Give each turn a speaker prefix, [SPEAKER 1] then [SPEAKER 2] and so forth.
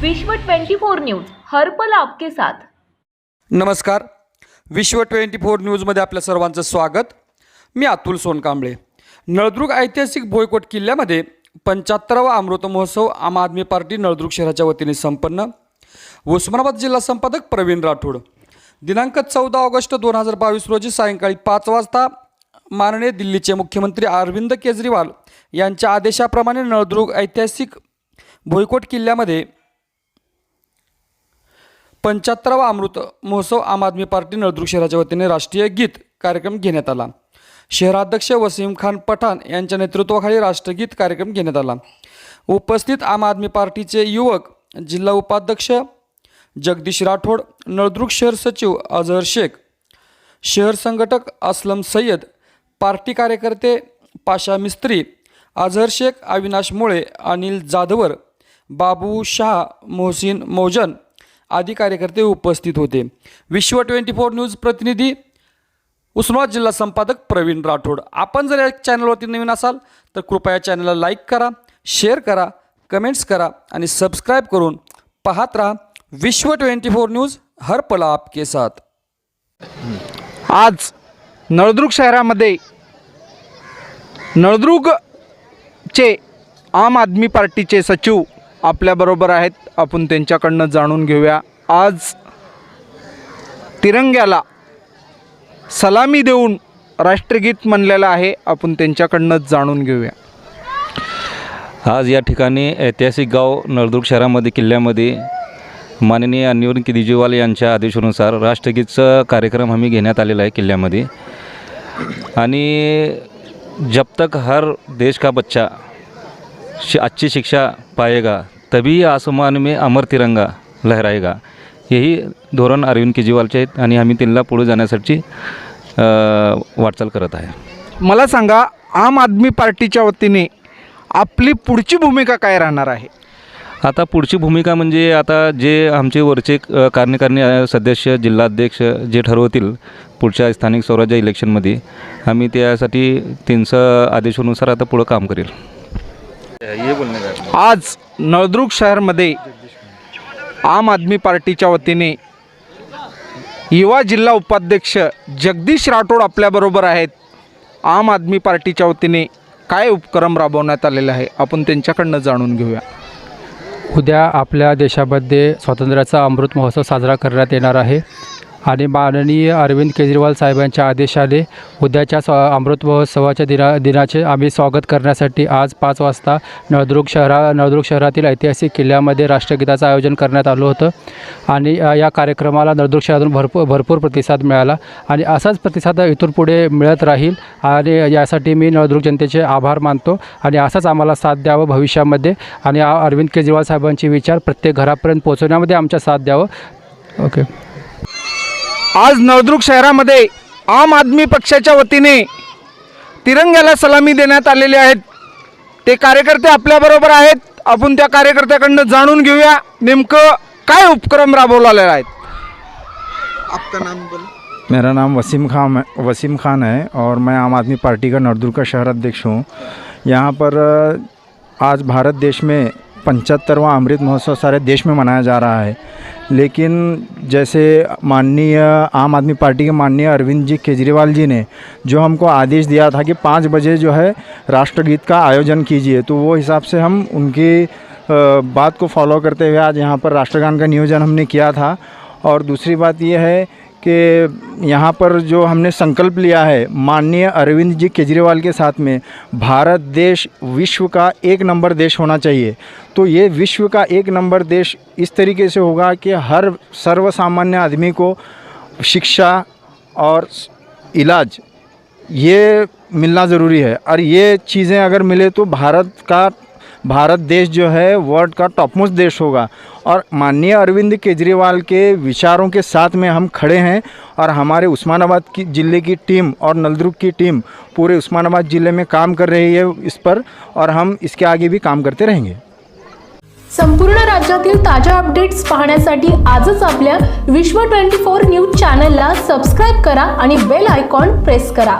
[SPEAKER 1] विश्व 24 न्यूज हरपल आपके साथ.
[SPEAKER 2] नमस्कार. विश्व ट्वेंटी फोर न्यूजमध्ये आपल्या सर्वांचं स्वागत. मी अतुल सोनकांबळे. नळदुर्ग ऐतिहासिक भोयकोट किल्ल्यामध्ये पंच्याहत्तरावा अमृत महोत्सव आम आदमी पार्टी नळदुर्ग शहराच्या वतीने संपन्न. उस्मानाबाद जिल्हा संपादक प्रवीण राठोड. दिनांक चौदा ऑगस्ट दोन हजार बावीस रोजी सायंकाळी पाच वाजता माननीय दिल्लीचे मुख्यमंत्री अरविंद केजरीवाल यांच्या आदेशाप्रमाणे नळदुर्ग ऐतिहासिक भोयकोट किल्ल्यामध्ये पंच्याहत्तरावा अमृत महोत्सव आम आदमी पार्टी नळदुर्ग शहराच्या वतीने राष्ट्रीय गीत कार्यक्रम घेण्यात आला. शहराध्यक्ष वसीम खान पठाण यांच्या नेतृत्वाखाली राष्ट्रगीत कार्यक्रम घेण्यात आला. उपस्थित आम आदमी पार्टीचे युवक जिल्हा उपाध्यक्ष जगदीश राठोड नळदुर्ग शहर सचिव अझहर शेख शहर संघटक असलम सय्यद पार्टी कार्यकर्ते पाशा मिस्त्री अझहर शेख अविनाश मुळे अनिल जाधवर बाबू शाह मोहसिन मौजन आदी कार्यकर्ते उपस्थित होते. विश्व ट्वेंटी फोर न्यूज प्रतिनिधी उस्मानाबाद जिल्हा संपादक प्रवीण राठोड. आपण जर या चॅनलवरती नवीन असाल तर कृपया चॅनलला लाईक करा शेअर करा कमेंट्स करा आणि सबस्क्राईब करून पाहत राहा विश्व ट्वेंटी फोर न्यूज हर पला आपके साथ.
[SPEAKER 3] आज नळदुर्ग शहरामध्ये नळदुर्गचे आम आदमी पार्टीचे सचिव आपल्याबरोबर आहेत. आपण त्यांच्याकडनं जाणून घेऊया. आज तिरंग्याला सलामी देऊन राष्ट्रगीत म्हणलेलं आहे. आपण त्यांच्याकडनं जाणून घेऊया.
[SPEAKER 4] आज या ठिकाणी ऐतिहासिक गाव नळदुर्ग शहरामध्ये किल्ल्यामध्ये माननीय अनिवरण केजरीवाल यांच्या आदेशानुसार राष्ट्रगीतचा कार्यक्रम आम्ही घेण्यात आलेला आहे किल्ल्यामध्ये. आणि जब तक हर देश का बच्चा शि अच्छी शिक्षा पाएगा तभी आसमान में अमर तिरंगा लहराएगा। यही धोरण अरविंद केजरीवालचे आहेत आणि आम्ही त्यांना पुढे जाण्यासाठी वाटचाल करत आहे.
[SPEAKER 3] मला सांगा आम आदमी पार्टीच्या वतीने आपली पुढची भूमिका काय राहणार आहे?
[SPEAKER 4] आता पुढची भूमिका म्हणजे आता जे आमचे वरचे कार्यकारिणी सदस्य जिल्हाध्यक्ष जे ठरवतील पुढच्या स्थानिक स्वराज्य इलेक्शनमध्ये आम्ही त्यासाठी त्यांचं आदेशानुसार आता पुढं काम करेल.
[SPEAKER 3] आज नळदुर्ग शहरमध्ये आम आदमी पार्टीच्या वतीने युवा जिल्हा उपाध्यक्ष जगदीश राठोड आपल्याबरोबर आहेत. आम आदमी पार्टीच्या वतीने काय उपक्रम राबवण्यात आलेला आहे? आपण त्यांच्याकडनं जाणून घेऊया.
[SPEAKER 5] उद्या आपल्या देशामध्ये स्वातंत्र्याचा अमृत महोत्सव साजरा करण्यात येणार आहे. आणि माननीय अरविंद केजरीवाल साहेबांच्या आदेशाने उद्याच्या स्व अमृत महोत्सवाच्या दिना दिनाचे आम्ही स्वागत करण्यासाठी आज पाच वाजता नळदुर्ग शहरा नळदुर्ग शहरातील ऐतिहासिक किल्ल्यामध्ये राष्ट्रगीताचं आयोजन करण्यात आलं होतं. आणि या कार्यक्रमाला नळदुर्ग शहरातून भरपूर भरपूर प्रतिसाद मिळाला. आणि असाच प्रतिसाद इथून पुढे मिळत राहील. आणि यासाठी मी नळदुर्ग जनतेचे आभार मानतो. आणि असाच आम्हाला साथ द्यावं भविष्यामध्ये. आणि अरविंद केजरीवाल साहेबांचे विचार प्रत्येक घरापर्यंत पोहोचवण्यामध्ये आमच्या साथ द्यावं. ओके.
[SPEAKER 3] आज नळदुर्ग शहरामध्ये आम आदमी पक्षाच्या वतीने तिरंग्याला सलामी देण्यात आलेले आहेत. ते कार्यकर्ते आपल्याबरोबर आहेत. आपण त्या कार्यकर्त्याकडनं जाणून घेऊया नेमकं काय उपक्रम राबवलेले आहेत
[SPEAKER 6] मेरा नाम वसीम खान है वसीम खान है और मैं आम आदमी पार्टी का नरदुर्ग का शहर अध्यक्ष हूँ। यहाँ पर आज भारत देश में पंचहत्तरवां अमृत महोत्सव सारे देश में मनाया जा रहा है। लेकिन जैसे माननीय आम आदमी पार्टी के माननीय अरविंद जी केजरीवाल जी ने जो हमको आदेश दिया था कि पाँच बजे जो है राष्ट्रगीत का आयोजन कीजिए तो वो हिसाब से हम उनकी बात को फॉलो करते हुए आज यहाँ पर राष्ट्रगान का नियोजन हमने किया था। और दूसरी बात ये है कि यहाँ पर जो हमने संकल्प लिया है, माननीय अरविंद जी केजरीवाल के साथ में, भारत देश विश्व का एक नंबर देश होना चाहिए। तो ये विश्व का एक नंबर देश इस तरीके से होगा कि हर सर्वसामान्य आदमी को शिक्षा और इलाज, ये मिलना ज़रूरी है। और ये चीज़ें अगर मिले तो भारत का भारत देश जो है वर्ल्ड का टॉपमोस्ट देश होगा। और माननीय अरविंद केजरीवाल के विचारों के साथ में हम खड़े हैं और हमारे उस्मानाबाद की ज़िले की टीम और नलदुर्ग की टीम पूरे उस्मानाबाद ज़िले में काम कर रही है इस पर और हम इसके आगे भी काम करते रहेंगे।
[SPEAKER 7] संपूर्ण राज्यातील ताज्या अपडेट्स पाहण्यासाठी आजच आपल्या विश्व ट्वेंटी फोर न्यूज चॅनलला सबस्क्राईब करा आणि बेल आयकॉन प्रेस करा.